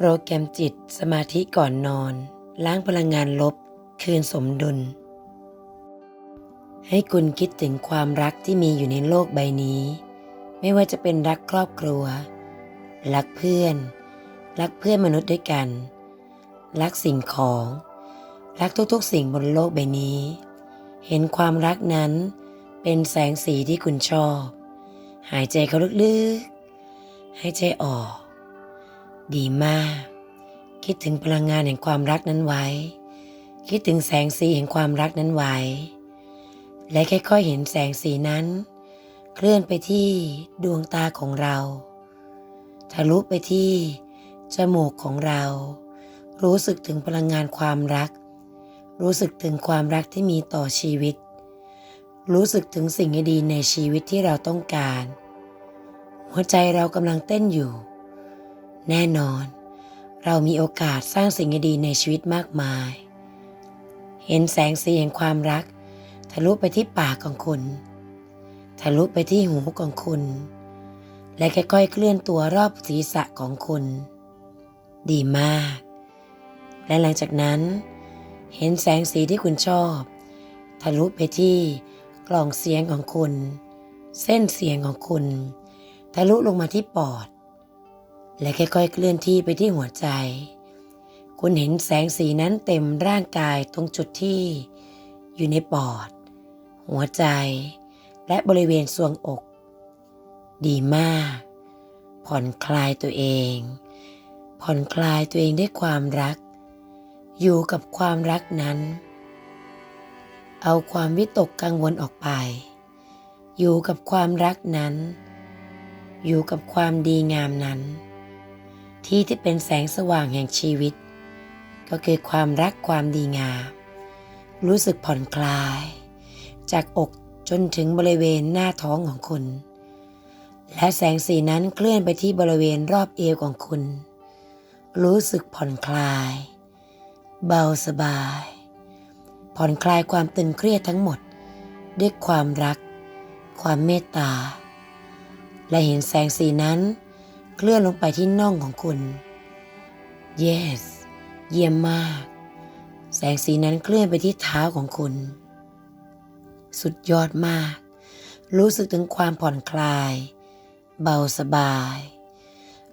โปรแกรมจิตสมาธิก่อนนอน ล้างพลังงานลบ คืนสมดุล ให้คุณคิดถึงความรักที่มีอยู่ในโลกใบนี้ ไม่ว่าจะเป็นรักครอบครัว รักเพื่อน รักเพื่อนมนุษย์ด้วยกัน รักสิ่งของ รักทุกๆสิ่งบนโลกใบนี้ เห็นความรักนั้นเป็นแสงสีที่คุณชอบ หายใจเข้าลึกๆ หายใจออก ดีมาก คิดถึงพลังงานแห่งความรักนั้นไว้ คิดถึงแสงสีแห่งความรักนั้นไว้ และค่อยๆเห็นแสงสีนั้น เคลื่อนไปที่ดวงตาของเรา ทะลุไปที่จมูกของเรา รู้สึกถึงพลังงานความรัก รู้สึกถึงความรักที่มีต่อชีวิต รู้สึกถึงสิ่งดีในชีวิตที่เราต้องการ หัวใจเรากำลังเต้นอยู่ แน่นอน เรามีโอกาสสร้างสิ่งดีในชีวิตมากมาย เห็นแสงสีแห่งความรัก ทะลุไปที่ปากของคุณ ทะลุไปที่หูของคุณ และค่อยๆเคลื่อนตัวรอบศีรษะของคุณ ดีมาก และหลังจากนั้น เห็นแสงสีที่คุณชอบ ทะลุไปที่กล่องเสียงของคุณ เส้นเสียงของคุณ ทะลุลงมาที่ปอด และค่อยๆ เคลื่อนที่ไปที่หัวใจ คุณเห็นแสงสีนั้นเต็มร่างกายตรงจุดที่อยู่ในปอด หัวใจ และบริเวณทรวงอก ดีมาก ผ่อนคลายตัวเอง ผ่อนคลายตัวเองด้วยความรัก อยู่กับความรักนั้น เอาความวิตกกังวลออกไป อยู่กับความรักนั้น อยู่กับความดีงามนั้น ที่ที่เป็นแสงสว่างแห่งชีวิต ก็คือความรักความดีงาม รู้สึกผ่อนคลาย จากอกจนถึงบริเวณหน้าท้องของคุณ และแสงสีนั้นเคลื่อนไปที่บริเวณรอบเอวของคุณ รู้สึกผ่อนคลาย เบาสบาย ผ่อนคลายความตึงเครียดทั้งหมด ด้วยความรัก ความเมตตา และเห็นแสงสีนั้น เคลื่อนลงไปที่น่องของคุณ yes เยี่ยมมาก แสงสีนั้นเคลื่อนไปที่เท้าของคุณ สุดยอดมาก รู้สึกถึงความผ่อนคลาย เบาสบาย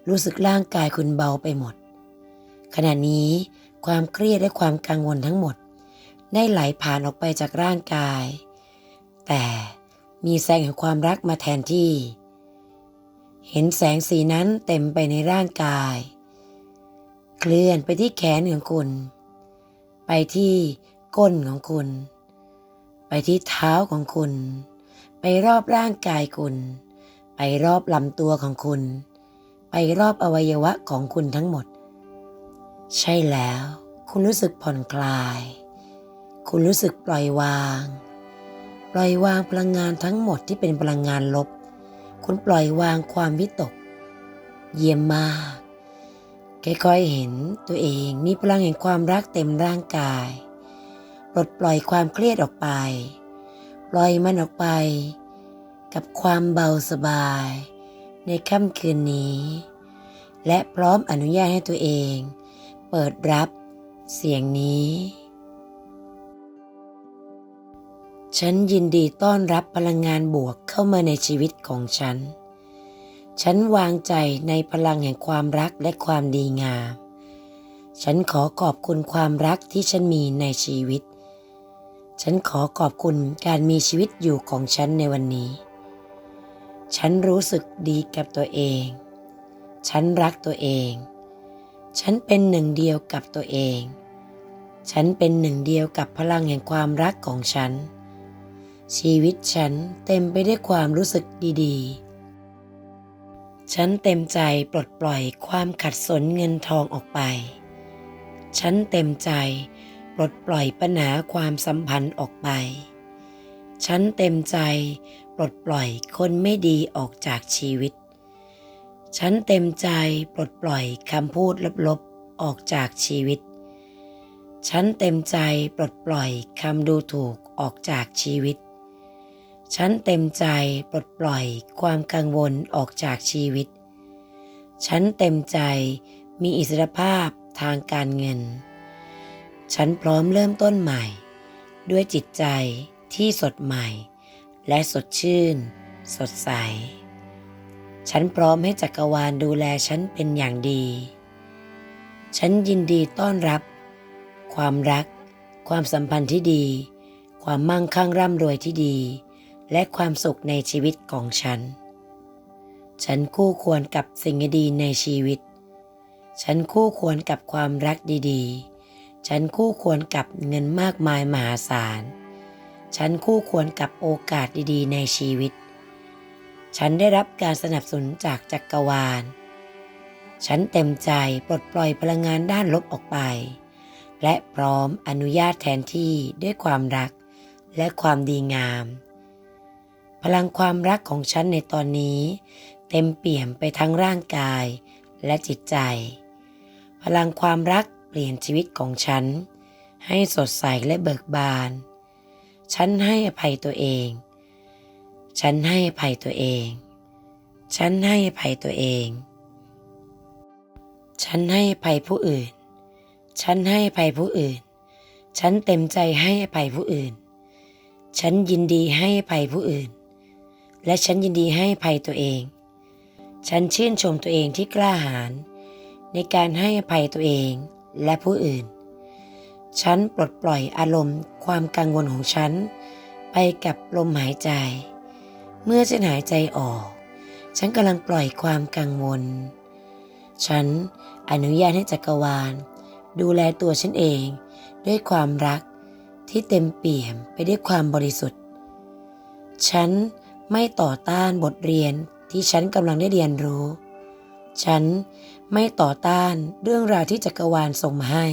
รู้สึกร่างกายคุณเบาไปหมด ขณะนี้ความเครียดและความกังวลทั้งหมด ได้ไหลผ่านออกไปจากร่างกาย แต่มีแสงแห่งความรักมาแทนที่ เห็นแสงสีนั้นเต็มไปในร่างกาย เคลื่อนไปที่แขนของคุณ ไปที่ก้นของคุณ ไปที่เท้าของคุณ ไปรอบร่างกายคุณ ไปรอบลำตัวของคุณ ไปรอบอวัยวะของคุณทั้งหมด ใช่แล้ว คุณรู้สึกผ่อนคลาย คุณรู้สึกปล่อยวาง ปล่อยวางพลังงานทั้งหมดที่เป็นพลังงานลบ คุณปล่อยวางความวิตก เยี่ยมมากค่อยๆเห็นตัวเองมีพลังแห่งความรักเต็มร่างกาย ปลดปล่อยความเครียดออกไป ปล่อยมันออกไป กับความเบาสบาย ในค่ำคืนนี้ และพร้อมอนุญาตให้ตัวเอง เปิดรับเสียงนี้ ฉันยินดีต้อนรับพลังงานบวกเข้ามาในชีวิตของฉัน ฉันวางใจในพลังแห่งความรักและความดีงาม ฉันขอขอบคุณความรักที่ฉันมีในชีวิต ฉันขอขอบคุณการมีชีวิตอยู่ของฉันในวันนี้ ฉันรู้สึกดีกับตัวเอง ฉันรักตัวเอง ฉันเป็นหนึ่งเดียวกับตัวเอง ฉันเป็นหนึ่งเดียวกับพลังแห่งความรักของฉัน ชีวิตฉันเต็มไปด้วยความรู้สึกดีๆ ฉันเต็มใจปลดปล่อยความขัดสนเงินทองออกไป ฉันเต็มใจปลดปล่อยปัญหาความสัมพันธ์ออกไป ฉันเต็มใจปลดปล่อยคนไม่ดีออกจากชีวิต ฉันเต็มใจปลดปล่อยคำพูดลบๆออกจากชีวิต ฉันเต็มใจปลดปล่อยคำดูถูกออกจากชีวิต ฉันเต็มใจปลดปล่อยความกังวลออกจากชีวิต ฉันเต็มใจมีอิสรภาพทางการเงิน ฉันพร้อมเริ่มต้นใหม่ ด้วยจิตใจที่สดใหม่ และสดชื่น สดใส ฉันพร้อมให้จักรวาลดูแลฉันเป็นอย่างดี ฉันยินดีต้อนรับ ความรัก ความสัมพันธ์ที่ดี ความมั่งคั่งร่ำรวยที่ดี และความสุขในชีวิตของฉัน ฉันคู่ควรกับสิ่งดีในชีวิต ฉันคู่ควรกับความรักดีๆ ฉันคู่ควรกับเงินมากมายมหาศาล ฉันคู่ควรกับโอกาสดีๆ ในชีวิต ฉันได้รับการสนับสนุนจากจักรวาล ฉันเต็มใจปลดปล่อยพลังงานด้านลบออกไป และพร้อมอนุญาตแทนที่ด้วยความรักและความดีงาม พลังความรักของฉันในตอนนี้ เต็มเปี่ยมไปทั้งร่างกายและจิตใจ พลังความรักเปลี่ยนชีวิตของฉัน ให้สดใสและเบิกบาน ฉันให้อภัยตัวเอง ฉันให้อภัยตัวเอง ฉันให้อภัยตัวเอง ฉันให้อภัยผู้อื่น ฉันให้อภัยผู้อื่น ฉันเต็มใจให้อภัยผู้อื่น ฉันยินดีให้อภัยผู้อื่น และฉันยินดีให้ภัยตัวเอง ฉันชื่นชมตัวเองที่กล้าหาญในการให้อภัยตัวเองและผู้อื่น ฉันปลดปล่อยอารมณ์ความกังวลของฉัน ไปกับลมหายใจ เมื่อฉันหายใจออก ฉันกำลังปล่อยความกังวล ฉันอนุญาตให้จักรวาล ดูแลตัวฉันเอง ด้วยความรักที่เต็มเปี่ยมไปด้วยความบริสุทธิ์ ฉัน ไม่ต่อต้านบทเรียนที่ฉันกำลังได้เรียนรู้ ฉันไม่ต่อต้านเรื่องราวที่จักรวาลส่งมาให้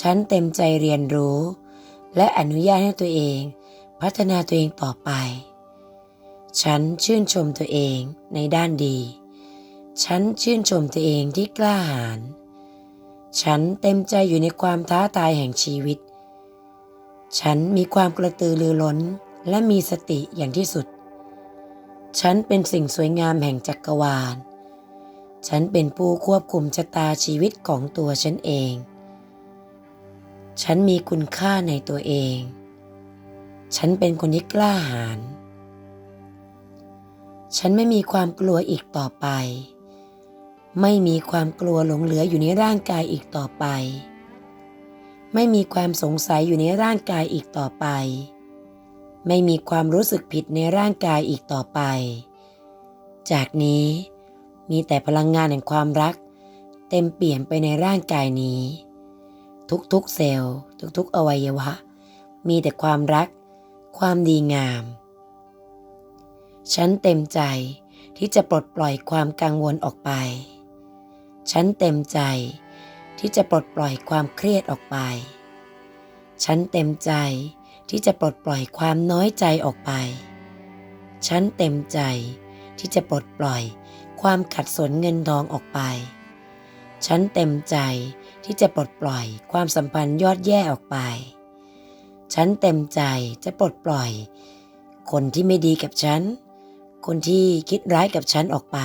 ฉันเต็มใจเรียนรู้ และอนุญาตให้ตัวเอง พัฒนาตัวเองต่อไป ฉันชื่นชมตัวเองในด้านดี ฉันชื่นชมตัวเองที่กล้าหาญ ฉันเต็มใจอยู่ในความท้าทายแห่งชีวิต ฉันมีความกระตือรือร้น และมีสติอย่างที่สุด ฉันเป็นสิ่งสวยงามแห่งจักรวาล ฉันเป็นผู้ควบคุมชะตาชีวิตของตัวฉันเอง ฉันมีคุณค่าในตัวเอง ฉันเป็นคนที่กล้าหาญ ฉันไม่มีความกลัวอีกต่อไป ไม่มีความกลัวหลงเหลืออยู่ในร่างกายอีกต่อไป ไม่มีความสงสัยอยู่ในร่างกายอีกต่อไป ไม่มีความรู้สึกผิดในร่างกายอีกต่อไป จากนี้มีแต่พลังงานแห่งความรัก เต็มเปี่ยมไปในร่างกายนี้ ทุกๆเซลล์ ทุกๆ อวัยวะ มีแต่ความรัก ความดีงาม ฉันเต็มใจที่จะปลดปล่อยความกังวลออกไป ฉันเต็มใจที่จะปลดปล่อยความเครียดออกไป ฉันเต็มใจที่ ที่จะปลดปล่อยความน้อยใจออกไป ฉันเต็มใจที่จะปลดปล่อยความขัดสนเงินทองออกไป ฉันเต็มใจที่จะปลดปล่อยความสัมพันธ์ยอดแย่ออกไป ฉันเต็มใจจะปลดปล่อย คนที่ไม่ดีกับฉัน คนที่คิดร้ายกับฉันออกไป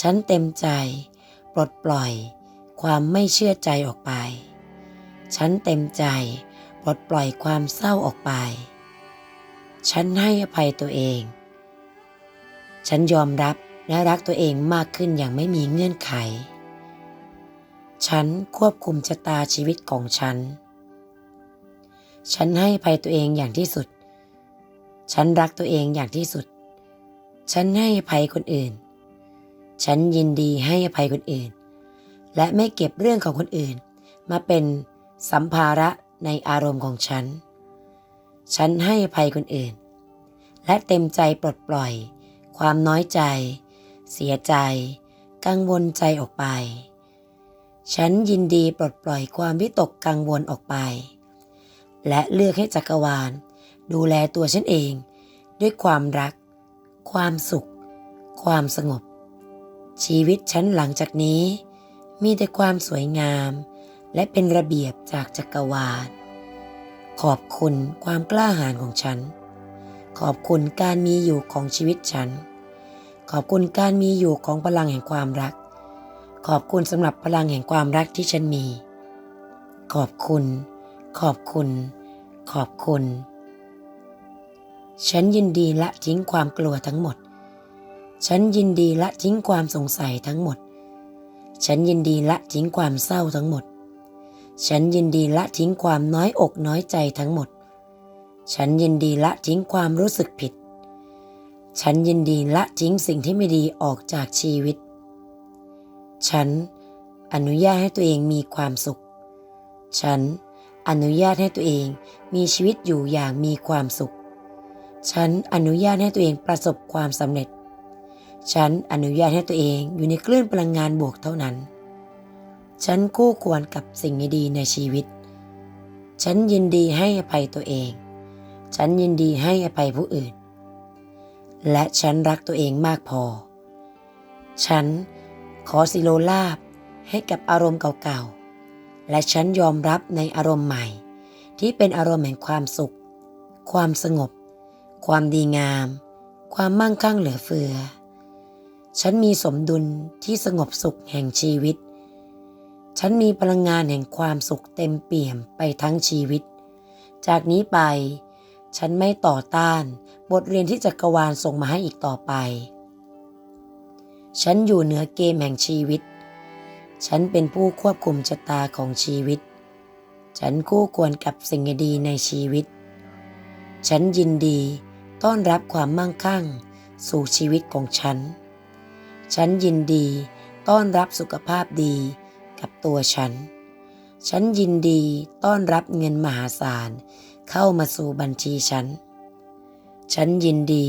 ฉันเต็มใจปลดปล่อยความไม่เชื่อใจออกไป ฉันเต็มใจ ลดปล่อยความเศร้าออกไป ฉันให้อภัยตัวเอง ฉันยอมรับและรักตัวเองมากขึ้นอย่างไม่มีเงื่อนไข ฉันควบคุมชะตาชีวิตของฉัน ฉันให้อภัยตัวเองอย่างที่สุด ฉันรักตัวเองอย่างที่สุด ฉันให้อภัยคนอื่น ฉันยินดีให้อภัยคนอื่น และไม่เก็บเรื่องของคนอื่น มาเป็นสัมภาระ ในอารมณ์ของฉัน ฉันให้อภัยคนอื่น และเต็มใจปลดปล่อย ความน้อยใจ เสียใจ กังวลใจออกไป ฉันยินดีปลดปล่อยความวิตกกังวลออกไป และเลือกให้จักรวาล ดูแลตัวฉันเอง ด้วยความรัก ความสุข ความสงบ ชีวิตฉันหลังจากนี้ มีแต่ความสวยงาม และเป็นระเบียบจากจักรวาล ขอบคุณความกล้าหาญของฉัน ขอบคุณการมีอยู่ของชีวิตฉัน ขอบคุณการมีอยู่ของพลังแห่งความรัก ขอบคุณสำหรับพลังแห่งความรักที่ฉันมี ขอบคุณ ขอบคุณ ขอบคุณ ฉันยินดีละทิ้งความกลัวทั้งหมด ฉันยินดีละทิ้งความสงสัยทั้งหมด ฉันยินดีละทิ้งความเศร้าทั้งหมด ฉันยินดีละทิ้งความน้อยอกน้อยใจทั้งหมด ฉันยินดีละทิ้งความรู้สึกผิด ฉันยินดีละทิ้งสิ่งที่ไม่ดีออกจากชีวิต ฉันอนุญาตให้ตัวเองมีความสุข ฉันอนุญาตให้ตัวเองมีชีวิตอยู่อย่างมีความสุข ฉันอนุญาตให้ตัวเองประสบความสำเร็จ ฉันอนุญาตให้ตัวเองอยู่ในคลื่นพลังงานบวกเท่านั้น ฉันคู่ควรกับสิ่งดีในชีวิต ฉันยินดีให้อภัยตัวเอง ฉันยินดีให้อภัยผู้อื่น และฉันรักตัวเองมากพอ ฉันขอสิโลลาบให้กับอารมณ์เก่าๆ และฉันยอมรับในอารมณ์ใหม่ ที่เป็นอารมณ์แห่งความสุข ความสงบ ความดีงาม ความมั่งคั่งเหลือเฟือ ฉันมีสมดุลที่สงบสุขแห่งชีวิต ฉันมีพลังงานแห่งความสุขเต็มเปี่ยมไปทั้งชีวิต จากนี้ไป ฉันไม่ต่อต้าน บทเรียนที่จักรวาลส่งมาให้อีกต่อไป ฉันอยู่เหนือเกมแห่งชีวิต ฉันเป็นผู้ควบคุมชะตาของชีวิต ฉันคู่ควรกับสิ่งดีในชีวิต ฉันยินดีต้อนรับความมั่งคั่ง สู่ชีวิตของฉัน ฉันยินดีต้อนรับสุขภาพดี กับตัวฉัน ฉันยินดีต้อนรับเงินมหาศาลเข้ามาสู่บัญชีฉัน ฉันยินดี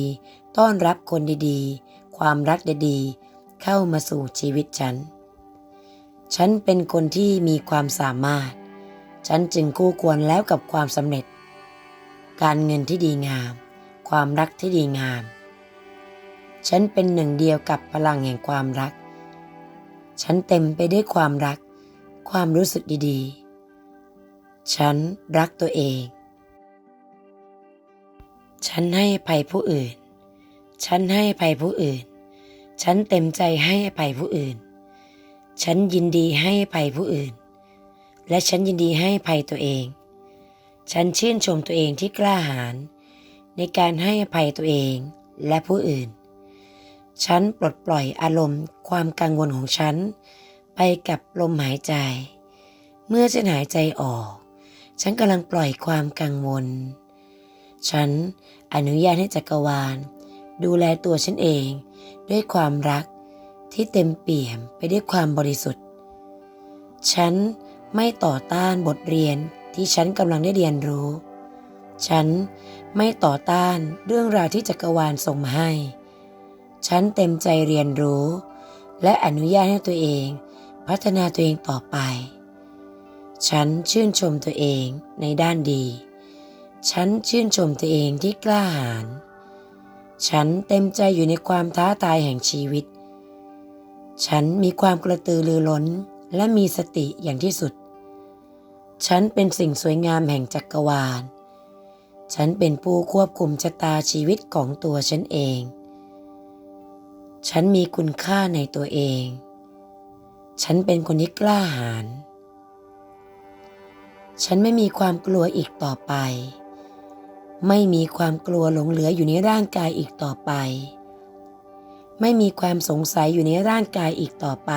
ต้อนรับคนดีๆ ความรักดีๆ เข้ามาสู่ชีวิตฉัน ฉันเป็นคนที่มีความสามารถ ฉันจึงคู่ควรแล้วกับความสำเร็จ การเงินที่ดีงาม ความรักที่ดีงาม ฉันเป็นหนึ่งเดียวกับพลังแห่งความรัก ฉันเต็มไปด้วยความรัก ความรู้สึกดีๆ ฉันรักตัวเอง ฉันให้ภัยผู้อื่น ฉันให้ภัยผู้อื่น ฉันเต็มใจให้ภัยผู้อื่น ฉันยินดีให้ภัยผู้อื่น และฉันยินดีให้ภัยตัวเอง ฉันชื่นชมตัวเองที่กล้าหาญในการให้ภัยตัวเองและผู้อื่น ฉันปลดปล่อยอารมณ์ความกังวลของฉัน ไปกับลมหายใจ เมื่อฉันหายใจออก ฉันกำลังปล่อยความกังวล ฉันอนุญาตให้จักรวาล ดูแลตัวฉันเอง ด้วยความรักที่เต็มเปี่ยมไปด้วยความบริสุทธิ์ ฉันไม่ต่อต้านบทเรียนที่ฉันกำลังได้เรียนรู้ ฉันไม่ต่อต้านเรื่องราวที่จักรวาลส่งมาให้ ฉันเต็มใจเรียนรู้ และอนุญาตให้ตัวเอง พัฒนาตัวเองต่อไป ฉันชื่นชมตัวเองในด้านดี ฉันชื่นชมตัวเองที่กล้าหาญ ฉันเต็มใจอยู่ในความท้าทายแห่งชีวิต ฉันมีความกระตือรือร้นและมีสติอย่างที่สุด ฉันเป็นสิ่งสวยงามแห่งจักรวาล ฉันเป็นผู้ควบคุมชะตาชีวิตของตัวฉันเอง ฉันมีคุณค่าในตัวเอง ฉันเป็นคนที่กล้าหาญ ฉันไม่มีความกลัวอีกต่อไป ไม่มีความกลัวหลงเหลืออยู่ในร่างกายอีกต่อไป ไม่มีความสงสัยอยู่ในร่างกายอีกต่อไป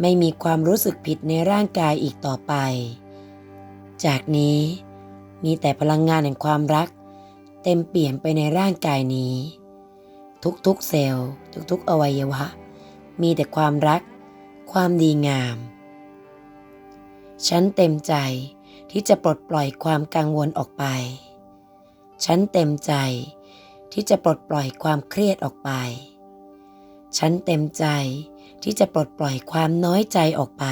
ไม่มีความรู้สึกผิดในร่างกายอีกต่อไป จากนี้มีแต่พลังงานแห่งความรัก เต็มเปี่ยมไปในร่างกายนี้ ทุกๆเซลล์ ทุกๆ อวัยวะ มีแต่ความรัก ความดีงาม ฉันเต็มใจที่จะปลดปล่อยความกังวลออกไป ฉันเต็มใจที่จะปลดปล่อยความเครียดออกไป ฉันเต็มใจที่จะปลดปล่อยความน้อยใจออกไป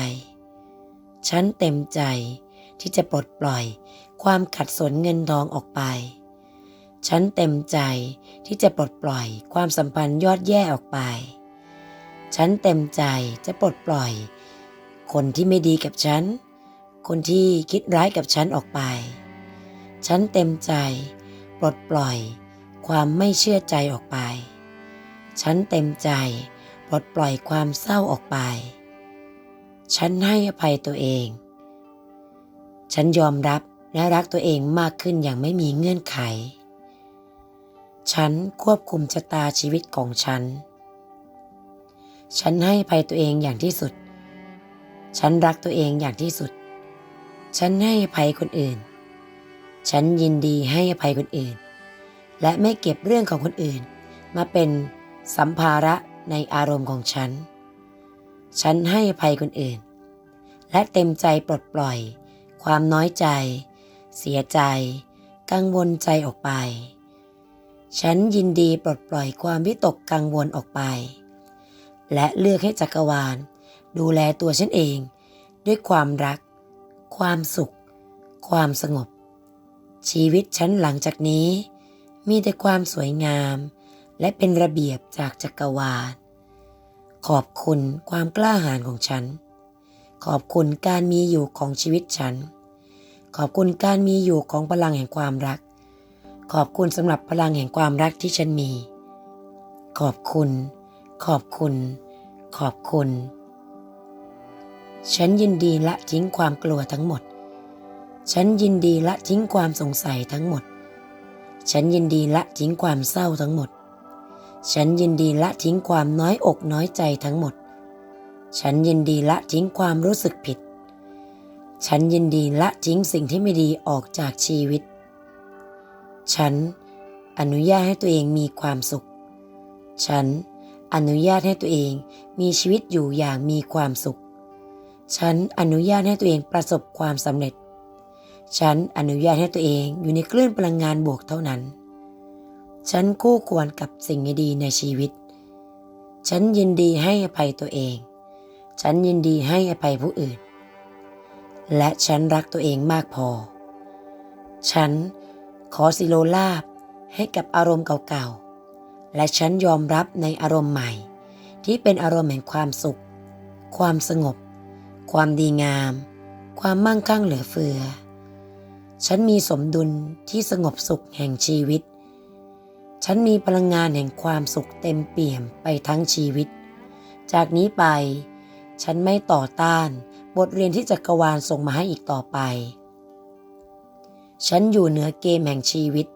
ฉันเต็มใจที่จะปลดปล่อยความขัดสนเงินทองออกไป ฉันเต็มใจที่จะปลดปล่อยความสัมพันธ์ยอดแย่ออกไป ฉันเต็มใจจะปลดปล่อย คนที่ไม่ดีกับฉัน คนที่คิดร้ายกับฉันออกไป ฉันเต็มใจ ปลดปล่อย ความไม่เชื่อใจออกไป ฉันเต็มใจ ปลดปล่อยความเศร้าออกไป ฉันให้อภัยตัวเอง ฉันยอมรับและรักตัวเองมากขึ้นอย่างไม่มีเงื่อนไข ฉันควบคุมชะตาชีวิตของฉัน ฉันให้ภัยตัวเองอย่างที่สุด ฉันรักตัวเองอย่างที่สุด ฉันให้อภัยคนอื่น ฉันยินดีให้อภัยคนอื่น และไม่เก็บเรื่องของคนอื่น มาเป็นสัมภาระในอารมณ์ของฉัน ฉันให้อภัยคนอื่น และเต็มใจปลดปล่อย ความน้อยใจ เสียใจ กังวลใจออกไป ฉันยินดีปลดปล่อยความวิตกกังวลออกไป และเลือกให้จักรวาล ดูแลตัวฉันเอง ด้วยความรัก ความสุข ความสงบ ชีวิตฉันหลังจากนี้ มีแต่ความสวยงาม และเป็นระเบียบจากจักรวาล ขอบคุณความกล้าหาญของฉัน ขอบคุณการมีอยู่ของชีวิตฉัน ขอบคุณการมีอยู่ของพลังแห่งความรัก ขอบคุณสำหรับพลังแห่งความรักที่ฉันมี ขอบคุณ ขอบคุณ ขอบคุณ ฉันยินดีละทิ้งความกลัวทั้งหมด ฉันยินดีละทิ้งความสงสัยทั้งหมด ฉันยินดีละทิ้งความเศร้าทั้งหมด ฉันยินดีละทิ้งความน้อยอกน้อยใจทั้งหมด ฉันยินดีละทิ้งความรู้สึกผิด ฉันยินดีละทิ้งสิ่งที่ไม่ดีออกจากชีวิต ฉันอนุญาตให้ตัวเองมีความสุข ฉันอนุญาตให้ตัวเองมีชีวิตอยู่อย่างมีความสุข ฉันอนุญาตให้ตัวเองประสบความสำเร็จ ฉันอนุญาตให้ตัวเองอยู่ในคลื่นพลังงานบวกเท่านั้น ฉันคู่ควรกับสิ่งดีในชีวิต ฉันยินดีให้อภัยตัวเอง ฉันยินดีให้อภัยผู้อื่น และฉันรักตัวเองมากพอ ฉัน ขอสิโลลาบให้กับอารมณ์เก่าๆ และฉันยอมรับในอารมณ์ใหม่ ที่เป็นอารมณ์แห่งความสุข ความสงบ ความดีงาม ความมั่งคั่งเหลือเฟือ ฉันมีสมดุลที่สงบสุขแห่งชีวิต ฉันมีพลังงานแห่งความสุขเต็มเปี่ยมไปทั้งชีวิต จากนี้ไป ฉันไม่ต่อต้านบทเรียนที่จักรวาลส่งมาให้อีกต่อไป ฉันอยู่เหนือเกมแห่งชีวิต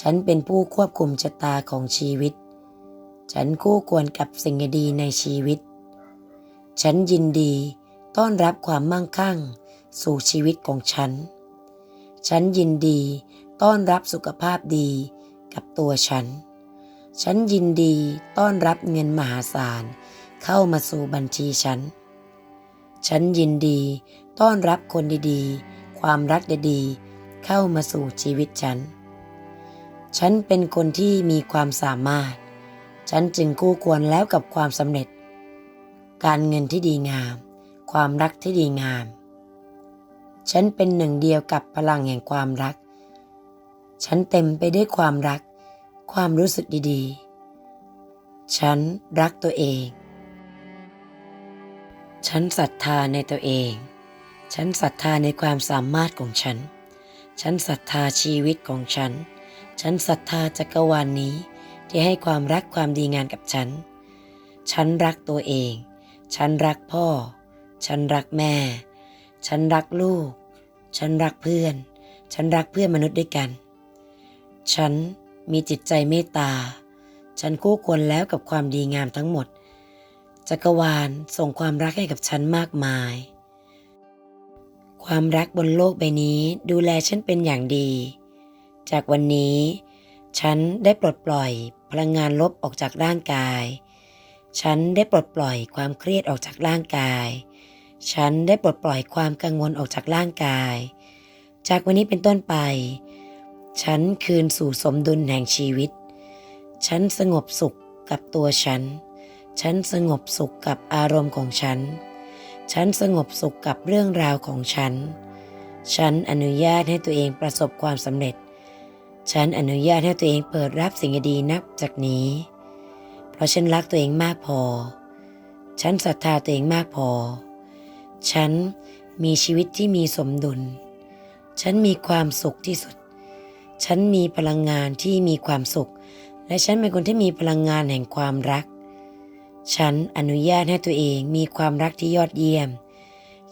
ฉันเป็นผู้ควบคุมชะตาของชีวิต ฉันคู่ควรกับสิ่งดีในชีวิต ฉันยินดีต้อนรับความมั่งคั่งสู่ชีวิตของฉัน ฉันยินดีต้อนรับสุขภาพดีกับตัวฉัน ฉันยินดีต้อนรับเงินมหาศาลเข้ามาสู่บัญชีฉัน ฉันยินดีต้อนรับคนดีๆ ความรักดีๆ เข้ามาสู่ชีวิตฉัน ฉันเป็นคนที่มีความสามารถ ฉันจึงคู่ควรแล้วกับความสำเร็จ การเงินที่ดีงาม ความรักที่ดีงาม ฉันเป็นหนึ่งเดียวกับพลังแห่งความรัก ฉันเต็มไปด้วยความรัก ความรู้สึกดีๆ ฉันรักตัวเอง ฉันศรัทธาในตัวเอง ฉันศรัทธาในความสามารถของฉัน ฉันศรัทธาชีวิตของฉัน ฉันศรัทธาจักรวาลนนี้ที่ให้ความรักความดีงามกับฉัน ฉันรักตัวเอง ฉันรักพ่อ ฉันรักแม่ ฉันรักลูก ฉันรักเพื่อน ฉันรักเพื่อนมนุษย์ด้วยกัน ฉันมีจิตใจเมตตา ฉันคู่ควรแล้วกับความดีงามทั้งหมด จักรวาลส่งความรักให้กับฉันมากมาย ความรักบนโลกใบนี้ดูแลฉันเป็นอย่างดี จากวันนี้ ฉันได้ปลดปล่อยพลังงานลบออกจากร่างกาย ฉันได้ปลดปล่อยความเครียดออกจากร่างกาย ฉันได้ปลดปล่อยความกังวลออกจากร่างกาย จากวันนี้เป็นต้นไป ฉันคืนสู่สมดุลแห่งชีวิต ฉันสงบสุขกับตัวฉัน ฉันสงบสุขกับอารมณ์ของฉัน ฉันสงบสุขกับเรื่องราวของฉัน ฉันอนุญาตให้ตัวเองประสบความสำเร็จ ฉันอนุญาตให้ตัวเองเปิดรับสิ่งดีนับจากนี้ เพราะฉันรักตัวเองมากพอ ฉันศรัทธาตัวเองมากพอ ฉันมีชีวิตที่มีสมดุล ฉันมีความสุขที่สุด ฉันมีพลังงานที่มีความสุข และฉันเป็นคนที่มีพลังงานแห่งความรัก ฉันอนุญาตให้ตัวเองมีความรักที่ยอดเยี่ยม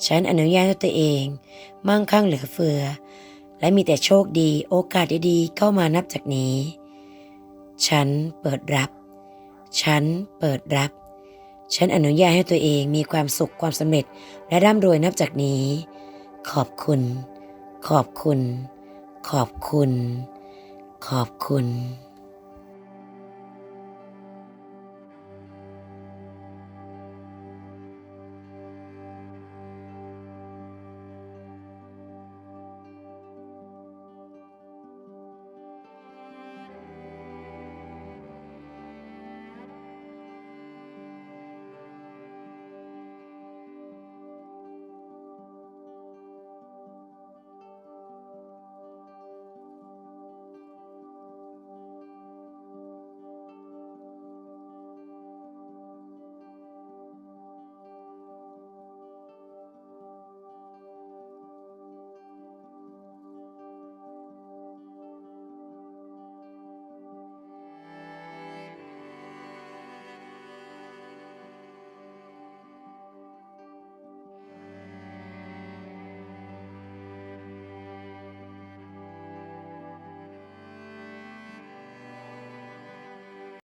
ฉันอนุญาตให้ตัวเอง มั่งคั่งเหลือเฟือ และมีแต่โชคดีโอกาสดีๆเข้ามานับจากนี้ ฉันเปิดรับ ฉันเปิดรับ ฉันอนุญาตให้ตัวเองมีความสุขความสำเร็จและร่ำรวยนับจากนี้ ขอบคุณ ขอบคุณ ขอบคุณ ขอบคุณ